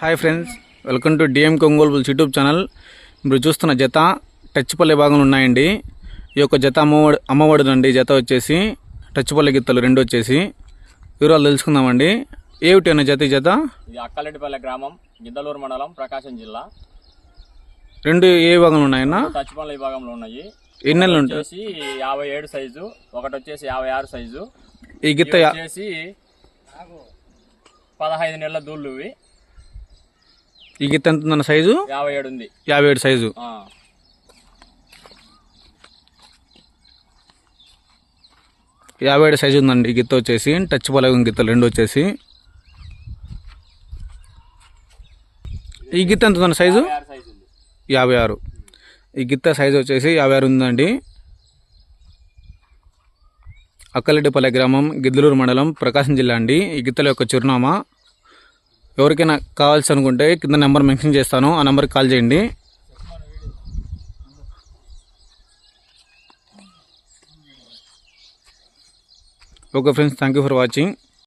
Hi friends welcome to DM Ongole bulls YouTube channel మీరు చూస్తున్న జత టచ్పల్లి భాగంలో ఉన్నాయండి. ఈ యొక్క జత అమ్మఒడి అమ్మఒడిదండి. జత వచ్చేసి టచ్పల్లి గిత్తలు రెండు వచ్చేసి. వివరాలు తెలుసుకుందామండి. ఏమిటి అన్న జత జత? ఇది అక్కలెడ్డిపల్లె గ్రామం గిద్దలూరు మండలం ప్రకాశం జిల్లా. రెండు ఏ భాగంలో ఉన్నాయన్న? టచ్పల్లి విభాగంలో ఉన్నాయి. ఎన్ని నెలలు ఉంటాయి? వచ్చేసి యాభై ఏడు సైజు ఒకటి వచ్చేసి యాభై ఆరు సైజు. ఈ గిత్త ఇవి వచ్చేసి పదహైదు నెలల దూళ్ళు ఇవి. ఈ గిత్త ఎంత ఉందన్న సైజు? యాభై ఏడు ఉంది. యాభై ఏడు సైజు. యాభై ఏడు సైజు ఉందండి ఈ గిత్త వచ్చేసి. టచ్ పలగం గిత్తలు రెండు వచ్చేసి. ఈ గిత్త ఎంత ఉందన్న సైజు? యాభై ఆరు. ఈ గిత్త సైజు వచ్చేసి యాభై ఆరు ఉందండి. అక్కలెడ్డిపల్లె గ్రామం గిద్దలూరు మండలం ప్రకాశం జిల్లా అండి. ఈ గిత్తల యొక్క చిరునామా ఎవరికైనా కావాల్సి అనుకుంటే కింద నెంబర్ మెన్షన్ చేస్తాను. ఆ నెంబర్కి కాల్ చేయండి. Okay friends thank you for watching